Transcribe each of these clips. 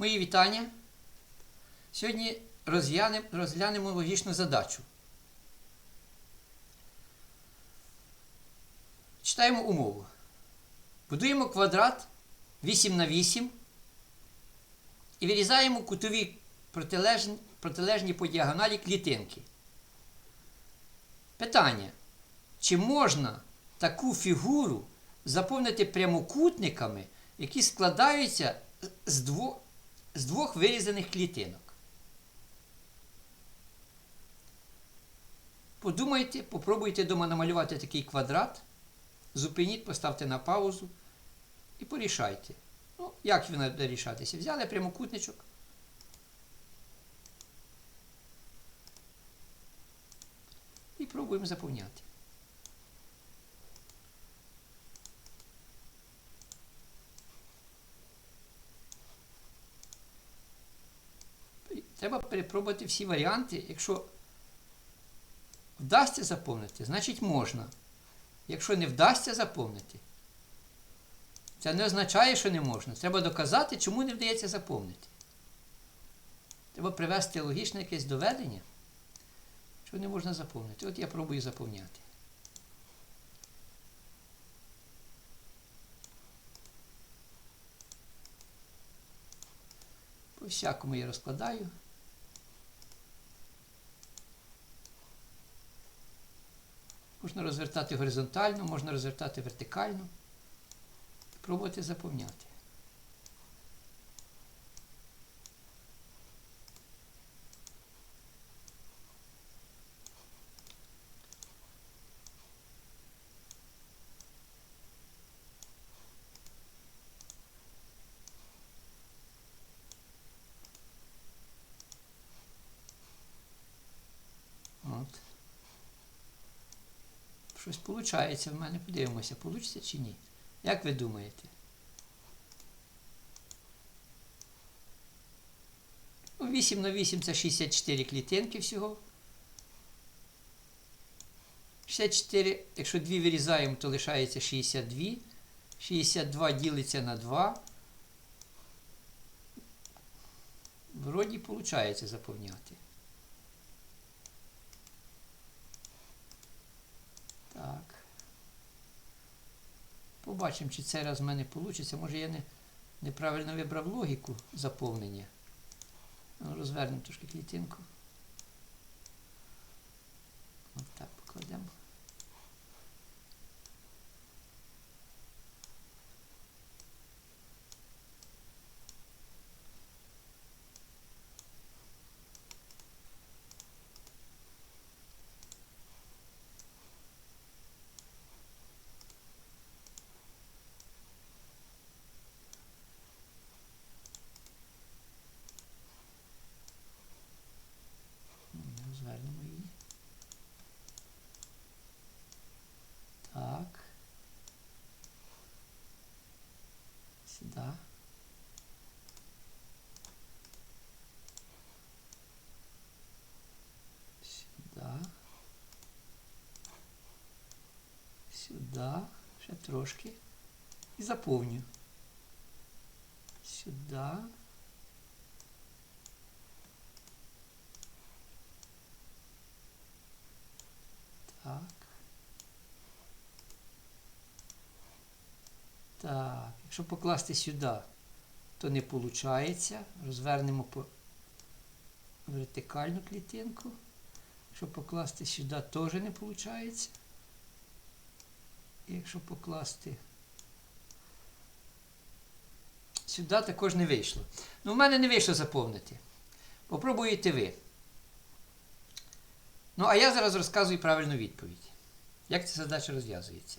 Мої вітання. Сьогодні розглянемо, логічну задачу. Читаємо умову. Будуємо квадрат 8 на 8 і вирізаємо кутові протилежні, протилежні по діагоналі клітинки. Питання. Чи можна таку фігуру заповнити прямокутниками, які складаються з двох, з двох вирізаних клітинок? Подумайте, попробуйте дома намалювати такий квадрат. Зупиніть, поставте на паузу і порішайте. Ну, як він буде рішатися? Взяли прямокутничок. І пробуємо заповняти. Треба перепробувати всі варіанти. Якщо вдасться заповнити, значить можна. Якщо не вдасться заповнити, це не означає, що не можна. Треба доказати, чому не вдається заповнити. Треба привести логічне якесь доведення, що не можна заповнити. От я пробую заповняти. По всякому я розкладаю. Можна розвертати горизонтально, можна розвертати вертикально. Пробувати заповняти. От. Щось виходить в мене. Подивимося, вийде чи ні. Як ви думаєте? Ну, 8 на 8 це 64 клітинки всього. 64, якщо 2 вирізаємо, то лишається 62. 62 ділиться на 2. Вроді виходить заповняти. Так. Побачимо, чи цей раз в мене вийде. Може я не, неправильно вибрав логіку заповнення. Ну, Розвернемо трошки клітинку. Ось так покладемо. Розвернемо її. Так. Сюди. Сюди. Сюди. Ще трошки. І заповню. Сюди. Так. Так, якщо покласти сюди, то не виходить. Розвернемо по вертикальну клітинку. Якщо покласти сюди, теж не виходить. Якщо покласти сюди, також не вийшло. Ну, в мене не вийшло заповнити. Попробуєте ви. Ну, а я зараз розказую правильну відповідь. Як ця задача розв'язується?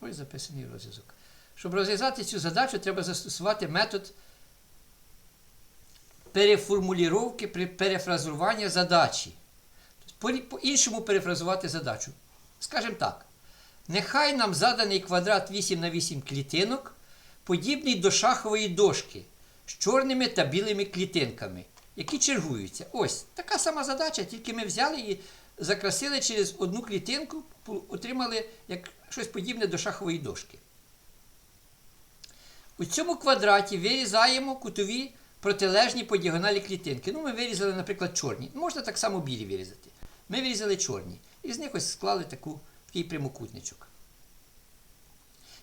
Ось записаний розв'язок. Щоб розв'язати цю задачу, треба застосувати метод переформулювання, перефразування задачі. Тобто, По-іншому перефразувати задачу. Скажімо так. Нехай нам заданий квадрат 8 на 8 клітинок, подібний до шахової дошки з чорними та білими клітинками які чергуються. Ось така сама задача, тільки ми взяли і закрасили через одну клітинку, отримали як щось подібне до шахової дошки. У цьому квадраті вирізаємо кутові протилежні по діагоналі клітинки. Ну, ми вирізали, наприклад, чорні. Можна так само білі вирізати. Ми вирізали чорні. І з них ось склали таку, такий прямокутничок.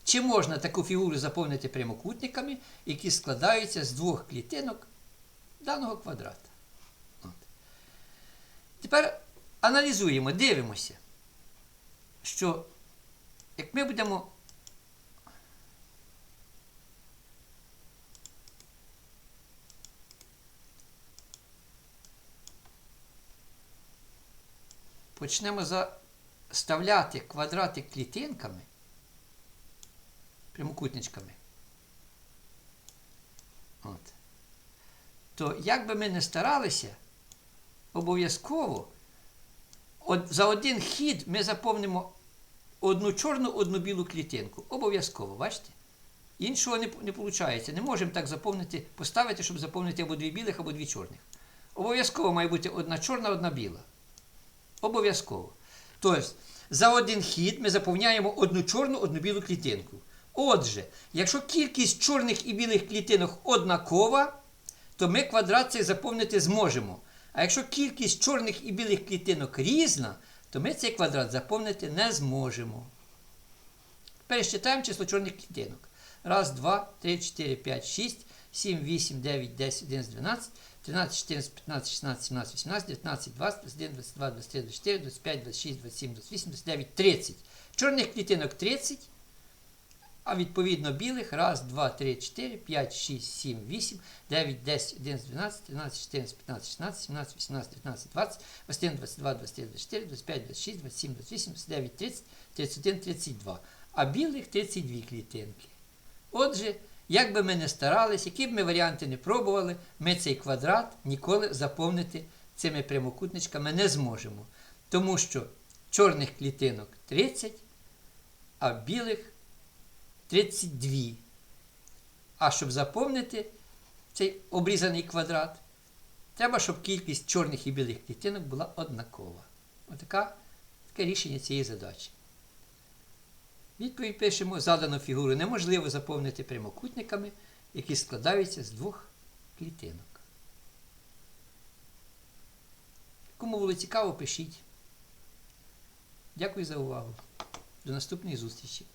Чи можна таку фігуру заповнити прямокутниками, які складаються з двох клітинок даного квадрата? От. Тепер аналізуємо, дивимося, що як ми будемо почнемо заставляти квадрати клітинками, прямокутничками, от, то як би ми не старалися, обов'язково от, за один хід ми заповнимо одну чорну, одну білу клітинку. Обов'язково, бачите? Іншого не, не виходить. Не можемо так заповнити, поставити, щоб заповнити або дві білих, або дві чорних. Обов'язково має бути одна чорна, одна біла. Обов'язково. Тобто, за один хід ми заповняємо одну чорну, одну білу клітинку. Отже, якщо кількість чорних і білих клітинок однакова, то ми квадрат цей заповнити зможемо. А якщо кількість чорних і білих клітинок різна, то ми цей квадрат заповнити не зможемо. Пересчитаємо число чорних клітинок. Раз, два, три, чотири, п'ять, шість, сім, вісім, дев'ять, десять, одинадцять, дванадцять, тринадцять, чотирнадцять, п'ятнадцять, шістнадцять, сімнадцять, вісімнадцять, дев'ятнадцять, двадцять, двадцять один, двадцять два, двадцять три, двадцять чотири, двадцять п'ять, двадцять шість, двадцять сім, двадцять вісім, двадцять дев'ять, тридцять. Чорних клітинок 30, а відповідно білих. Раз, два, три, чотири, п'ять, шість, сім, вісім, дев'ять, десять, одинадцять, дванадцять, тринадцять, чотирнадцять, п'ятнадцять, шістнадцять, сімнадцять, вісімнадцять, дев'ятнадцять, двадцять, двадцять один, двадцять два, двадцять три, двадцять чотири, двадцять п'ять, двадцять шість, двадцять сім, двадцять вісім, двадцять дев'ять, тридцять, тридцять один, тридцять два. А білих 32 клітинки. Отже, як би ми не старались, які б ми варіанти не пробували, ми цей квадрат ніколи заповнити цими прямокутничками не зможемо. Тому що чорних клітинок 30, а білих 32. А щоб заповнити цей обрізаний квадрат, треба, щоб кількість чорних і білих клітинок була однакова. Отака, таке рішення цієї задачі. Відповідь пишемо, задану фігуру неможливо заповнити прямокутниками, які складаються з двох клітинок. Кому було цікаво, пишіть. Дякую за увагу. До наступної зустрічі!